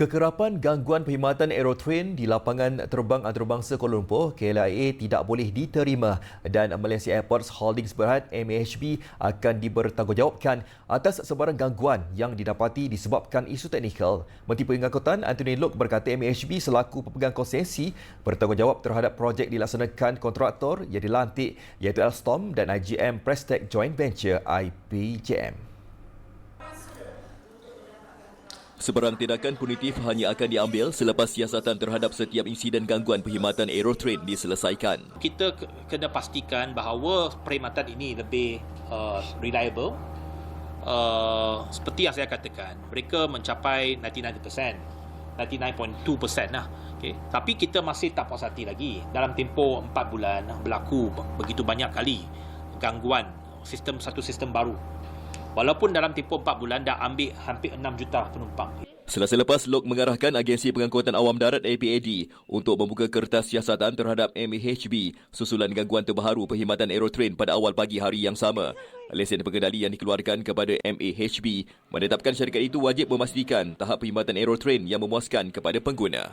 Kekerapan gangguan perkhidmatan aerotrain di lapangan terbang antarabangsa Kuala Lumpur, KLIA tidak boleh diterima dan Malaysia Airports Holdings Berhad MAHB akan dibertanggungjawabkan atas sebarang gangguan yang didapati disebabkan isu teknikal. Menteri Pengangkutan Anthony Loke berkata MAHB selaku pemegang konsesi bertanggungjawab terhadap projek dilaksanakan kontraktor yang dilantik iaitu Alstom dan IGM Prestec Joint Venture IPJM. Sebarang tindakan punitif hanya akan diambil selepas siasatan terhadap setiap insiden gangguan perkhidmatan aerotrain diselesaikan. Kita kena pastikan bahawa perkhidmatan ini lebih uh, reliable. Uh, seperti yang saya katakan, mereka mencapai 99%. 99.2% lah. Okay. Tapi kita masih tak puas hati lagi. Dalam tempoh 4 bulan berlaku begitu banyak kali gangguan sistem satu sistem baru Walaupun dalam tempoh 4 bulan dah ambil hampir 6 juta penumpang. Selasa lepas, Lok mengarahkan Agensi Pengangkutan Awam Darat APAD untuk membuka kertas siasatan terhadap MAHB susulan gangguan terbaru perkhidmatan aerotrain pada awal pagi hari yang sama. Lesen pengendali yang dikeluarkan kepada MAHB menetapkan syarikat itu wajib memastikan tahap perkhidmatan aerotrain yang memuaskan kepada pengguna.